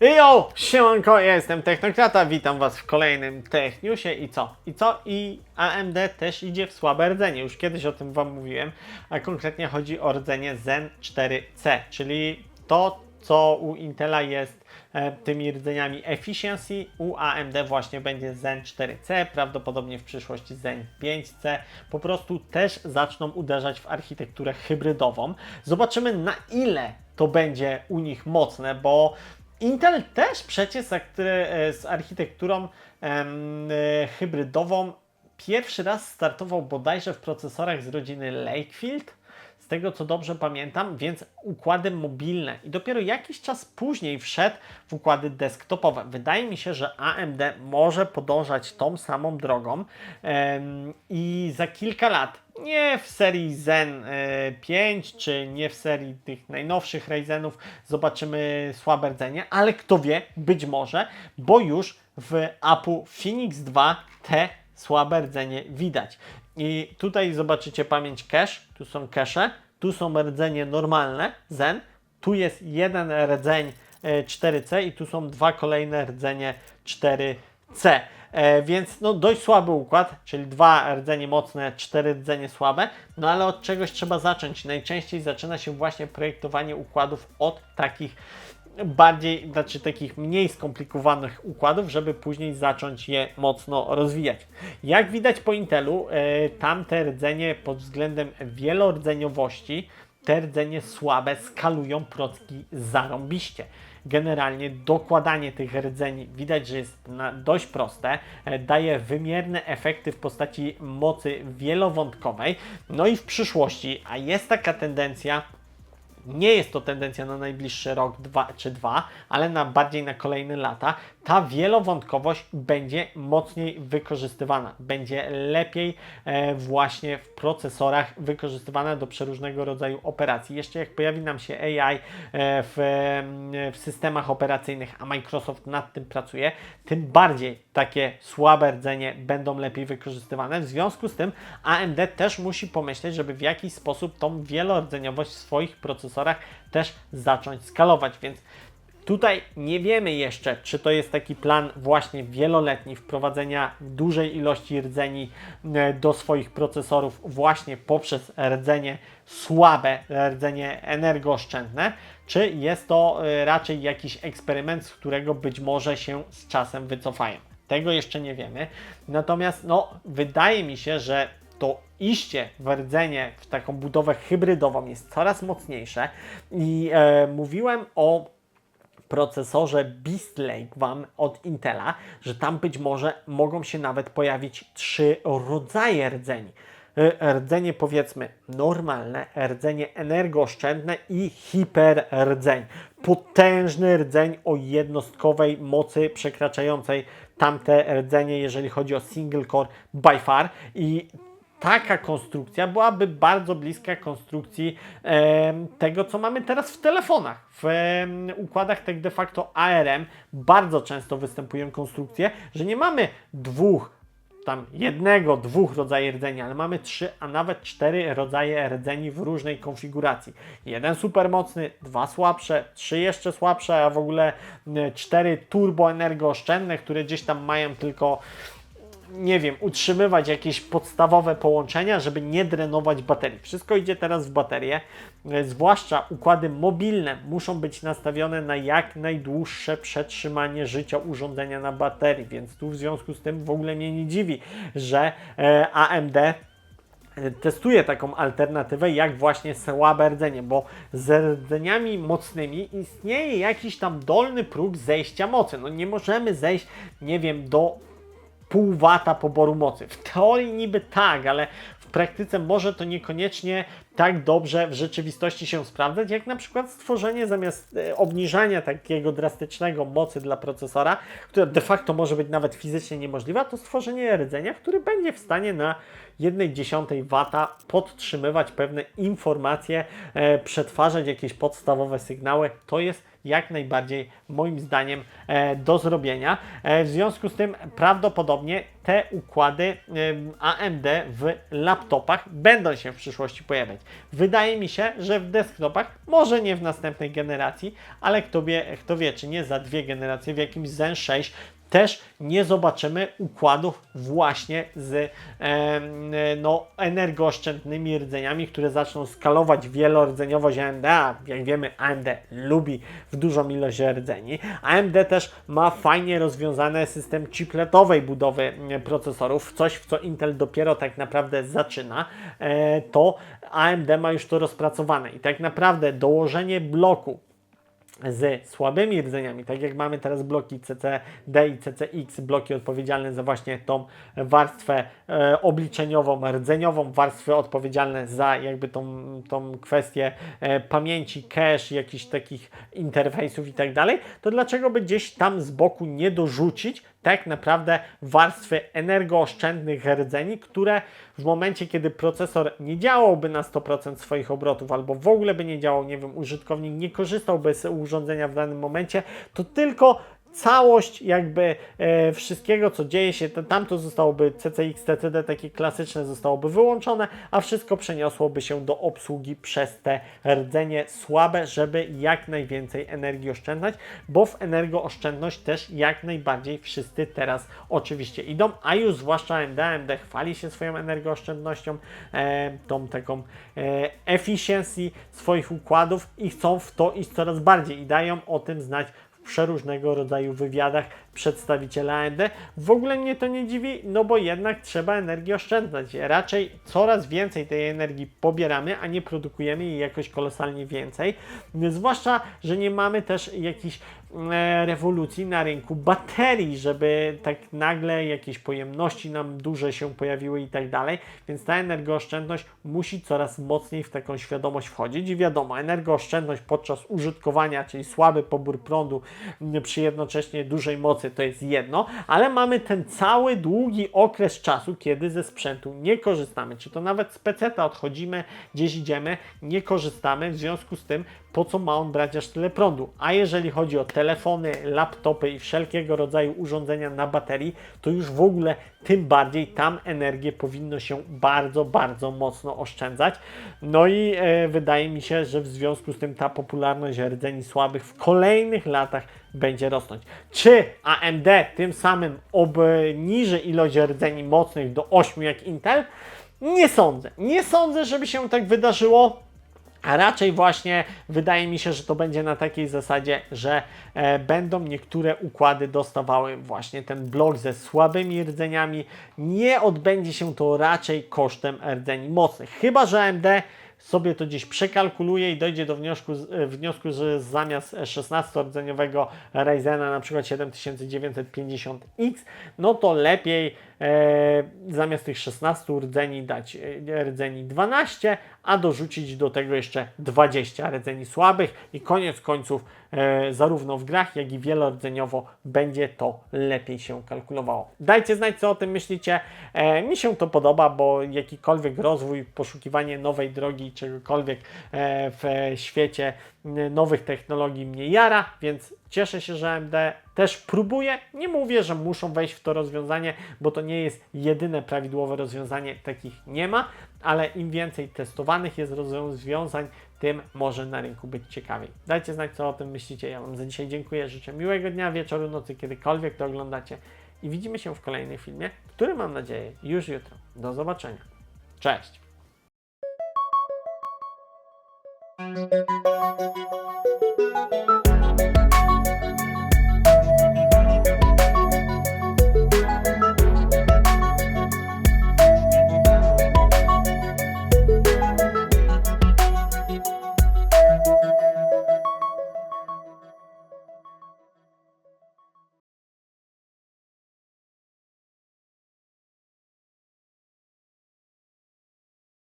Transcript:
Yo, siemanko, ja jestem Technokrata, witam Was w kolejnym Techniusie i co? I co? I AMD też idzie w słabe rdzenie, już kiedyś o tym Wam mówiłem, a konkretnie chodzi o rdzenie Zen 4C, czyli to, co u Intela jest e, tymi rdzeniami efficiency, u AMD właśnie będzie Zen 4C, prawdopodobnie w przyszłości Zen 5C, po prostu też zaczną uderzać w architekturę hybrydową. Zobaczymy na ile to będzie u nich mocne, bo Intel też przecież e, z architekturą e, hybrydową pierwszy raz startował bodajże w procesorach z rodziny Lakefield, z tego co dobrze pamiętam, więc układy mobilne i dopiero jakiś czas później wszedł w układy desktopowe. Wydaje mi się, że AMD może podążać tą samą drogą i za kilka lat nie w serii Zen e, 5, czy nie w serii tych najnowszych Ryzenów zobaczymy słabe rdzenie, ale kto wie, być może, bo już w APU Phoenix 2 te słabe rdzenie widać. I tutaj zobaczycie pamięć cache, tu są cache, tu są rdzenie normalne, Zen, tu jest jeden rdzeń e, 4C i tu są dwa kolejne rdzenie 4C. E, więc no dość słaby układ, czyli dwa rdzenie mocne, cztery rdzenie słabe, no ale od czegoś trzeba zacząć. Najczęściej zaczyna się właśnie projektowanie układów od takich bardziej, znaczy takich mniej skomplikowanych układów, żeby później zacząć je mocno rozwijać. Jak widać po Intelu, e, tamte rdzenie pod względem wielordzeniowości, te rdzenie słabe skalują procki zarąbiście. Generalnie dokładanie tych rdzeni widać, że jest dość proste, e, daje wymierne efekty w postaci mocy wielowątkowej. No i w przyszłości, a jest taka tendencja, nie jest to tendencja na najbliższy rok dwa, czy dwa, ale na bardziej na kolejne lata, ta wielowątkowość będzie mocniej wykorzystywana. Będzie lepiej e, właśnie w procesorach wykorzystywana do przeróżnego rodzaju operacji. Jeszcze jak pojawi nam się AI e, w, e, w systemach operacyjnych, a Microsoft nad tym pracuje, tym bardziej takie słabe rdzenie będą lepiej wykorzystywane. W związku z tym AMD też musi pomyśleć, żeby w jakiś sposób tą wielordzeniowość swoich procesorach też zacząć skalować, więc Tutaj nie wiemy jeszcze, czy to jest taki plan właśnie wieloletni wprowadzenia dużej ilości rdzeni e, do swoich procesorów właśnie poprzez rdzenie słabe, rdzenie energooszczędne, czy jest to e, raczej jakiś eksperyment, z którego być może się z czasem wycofają. Tego jeszcze nie wiemy. Natomiast no, wydaje mi się, że to iście rdzenie, w taką budowę hybrydową jest coraz mocniejsze i e, mówiłem o procesorze Beast Lake Wam od Intela, że tam być może mogą się nawet pojawić trzy rodzaje rdzeni. E, Rdzenie powiedzmy normalne, rdzenie energooszczędne i hiperrdzeń. Potężny rdzeń o jednostkowej mocy przekraczającej tamte rdzenie, jeżeli chodzi o single core by far i taka konstrukcja byłaby bardzo bliska konstrukcji em, tego, co mamy teraz w telefonach. W em, układach tak de facto ARM bardzo często występują konstrukcje, że nie mamy dwóch tam jednego, dwóch rodzajów rdzenia, ale mamy trzy, a nawet cztery rodzaje rdzeni w różnej konfiguracji. Jeden super mocny, dwa słabsze, trzy jeszcze słabsze, a w ogóle e, cztery turbo energooszczędne, które gdzieś tam mają tylko nie wiem, utrzymywać jakieś podstawowe połączenia, żeby nie drenować baterii. Wszystko idzie teraz w baterię, e, zwłaszcza układy mobilne muszą być nastawione na jak najdłuższe przetrzymanie życia urządzenia na baterii, więc tu w związku z tym w ogóle mnie nie dziwi, że e, AMD testuje taką alternatywę jak właśnie słabe rdzenie, bo z rdzeniami mocnymi istnieje jakiś tam dolny próg zejścia mocy. No nie możemy zejść, nie wiem, do pół wata poboru mocy. W teorii niby tak, ale w praktyce może to niekoniecznie tak dobrze w rzeczywistości się sprawdzać, jak na przykład stworzenie zamiast e, obniżania takiego drastycznego mocy dla procesora, która de facto może być nawet fizycznie niemożliwa, to stworzenie rdzenia, który będzie w stanie na 1,1 wata podtrzymywać pewne informacje, e, przetwarzać jakieś podstawowe sygnały. To jest jak najbardziej moim zdaniem e, do zrobienia. W związku z tym prawdopodobnie te układy AMD w laptopach będą się w przyszłości pojawiać. Wydaje mi się, że w desktopach, może nie w następnej generacji, ale kto wie, kto wie czy nie za dwie generacje w jakimś Zen 6 też nie zobaczymy układów właśnie z em, no, energooszczędnymi rdzeniami, które zaczną skalować wielordzeniowość AMD, a jak wiemy AMD lubi w dużą ilość rdzeni. AMD też ma fajnie rozwiązany system chipletowej budowy mm, procesorów, coś w co Intel dopiero tak naprawdę zaczyna, e, to AMD ma już to rozpracowane. I tak naprawdę dołożenie bloku z słabymi rdzeniami, tak jak mamy teraz bloki CCD i CCX, bloki odpowiedzialne za właśnie tą warstwę e, obliczeniową, rdzeniową, warstwy odpowiedzialne za jakby tą, tą kwestię e, pamięci, cache, jakichś takich interfejsów i tak dalej, to dlaczego by gdzieś tam z boku nie dorzucić tak naprawdę warstwy energooszczędnych rdzeni, które w momencie, kiedy procesor nie działałby na 100% swoich obrotów, albo w ogóle by nie działał, nie wiem, użytkownik nie korzystałby z urządzenia w danym momencie, to tylko całość jakby e, wszystkiego, co dzieje się, to tamto zostałoby CCX, TCD takie klasyczne zostałoby wyłączone, a wszystko przeniosłoby się do obsługi przez te rdzenie słabe, żeby jak najwięcej energii oszczędzać, bo w energooszczędność też jak najbardziej wszyscy teraz oczywiście idą, a już zwłaszcza AMD, AMD chwali się swoją energooszczędnością, e, tą taką e, efficiency swoich układów i chcą w to iść coraz bardziej i dają o tym znać przeróżnego rodzaju wywiadach przedstawiciela AMD. W ogóle mnie to nie dziwi, no bo jednak trzeba energii oszczędzać. Raczej coraz więcej tej energii pobieramy, a nie produkujemy jej jakoś kolosalnie więcej. Zwłaszcza, że nie mamy też jakichś rewolucji na rynku baterii, żeby tak nagle jakieś pojemności nam duże się pojawiły i tak dalej, więc ta energooszczędność musi coraz mocniej w taką świadomość wchodzić. I wiadomo, energooszczędność podczas użytkowania, czyli słaby pobór prądu przy jednocześnie dużej mocy to jest jedno, ale mamy ten cały długi okres czasu, kiedy ze sprzętu nie korzystamy, czy to nawet z PC odchodzimy, gdzieś idziemy, nie korzystamy, w związku z tym po co ma on brać aż tyle prądu? A jeżeli chodzi o telefony, laptopy i wszelkiego rodzaju urządzenia na baterii, to już w ogóle tym bardziej tam energię powinno się bardzo, bardzo mocno oszczędzać. No i e, wydaje mi się, że w związku z tym ta popularność rdzeni słabych w kolejnych latach będzie rosnąć. Czy AMD tym samym obniży ilość rdzeni mocnych do 8 jak Intel? Nie sądzę. Nie sądzę, żeby się tak wydarzyło. A raczej właśnie wydaje mi się, że to będzie na takiej zasadzie, że e, będą niektóre układy dostawały właśnie ten blok ze słabymi rdzeniami. Nie odbędzie się to raczej kosztem rdzeni mocnych. Chyba, że AMD sobie to gdzieś przekalkuluje i dojdzie do wniosku, e, wniosku że zamiast 16-rdzeniowego Ryzena na przykład 7950X, no to lepiej zamiast tych 16 rdzeni dać e, rdzeni 12, a dorzucić do tego jeszcze 20 rdzeni słabych i koniec końców e, zarówno w grach, jak i wielordzeniowo będzie to lepiej się kalkulowało. Dajcie znać, co o tym myślicie. E, mi się to podoba, bo jakikolwiek rozwój, poszukiwanie nowej drogi, czegokolwiek e, w świecie nowych technologii mnie jara, więc cieszę się, że AMD też próbuje. Nie mówię, że muszą wejść w to rozwiązanie, bo to nie jest jedyne prawidłowe rozwiązanie, takich nie ma, ale im więcej testowanych jest rozwiązań, tym może na rynku być ciekawiej. Dajcie znać, co o tym myślicie. Ja Wam za dzisiaj dziękuję. Życzę miłego dnia, wieczoru, nocy, kiedykolwiek to oglądacie. I widzimy się w kolejnym filmie, który mam nadzieję już jutro. Do zobaczenia. Cześć!